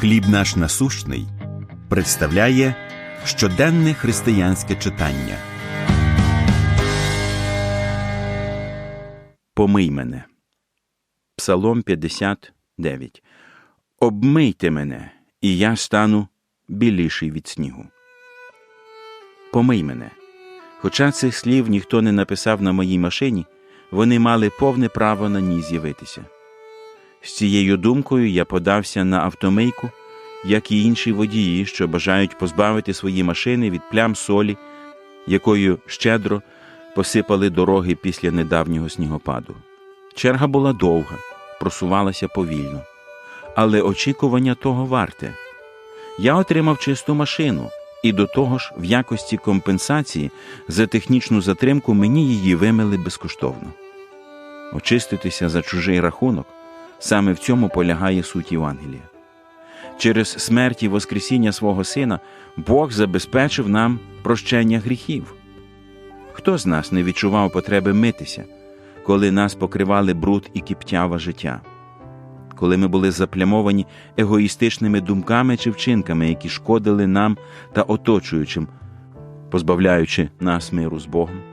Хліб наш насущний представляє щоденне християнське читання. Помий мене. Псалом 59. Обмийте мене, і я стану біліший від снігу. Помий мене. Хоча цих слів ніхто не написав на моїй машині, вони мали повне право на ній з'явитися. З цією думкою я подався на автомийку, як і інші водії, що бажають позбавити свої машини від плям солі, якою щедро посипали дороги після недавнього снігопаду. Черга була довга, просувалася повільно, але очікування того варте. Я отримав чисту машину, і до того ж, в якості компенсації за технічну затримку мені її вимили безкоштовно. Очиститися за чужий рахунок саме в цьому полягає суть Євангелія. Через смерть і Воскресіння свого Сина Бог забезпечив нам прощення гріхів. Хто з нас не відчував потреби митися, коли нас покривали бруд і кіптява життя, коли ми були заплямовані егоїстичними думками чи вчинками, які шкодили нам та оточуючим, позбавляючи нас миру з Богом?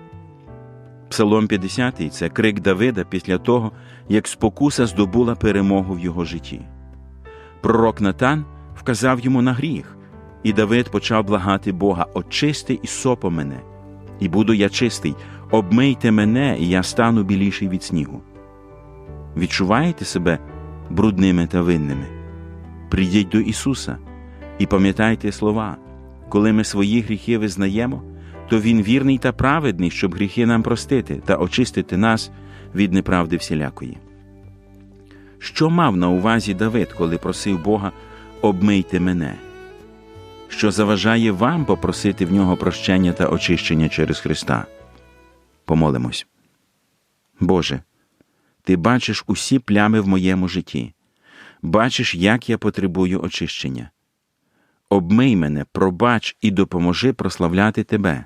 Псалом 50 це крик Давида після того, як спокуса здобула перемогу в його житті. Пророк Натан вказав йому на гріх, і Давид почав благати Бога очисти і сопо мене, і буду я чистий, обмийте мене, і я стану біліший від снігу. Відчуваєте себе брудними та винними? Прийдіть до Ісуса і пам'ятайте слова, коли ми свої гріхи визнаємо, то Він вірний та праведний, щоб гріхи нам простити та очистити нас від неправди всілякої. Що мав на увазі Давид, коли просив Бога обмийте мене? Що заважає вам попросити в нього прощення та очищення через Христа? Помолимось. Боже, Ти бачиш усі плями в моєму житті, бачиш, як я потребую очищення. Обмий мене, пробач і допоможи прославляти Тебе.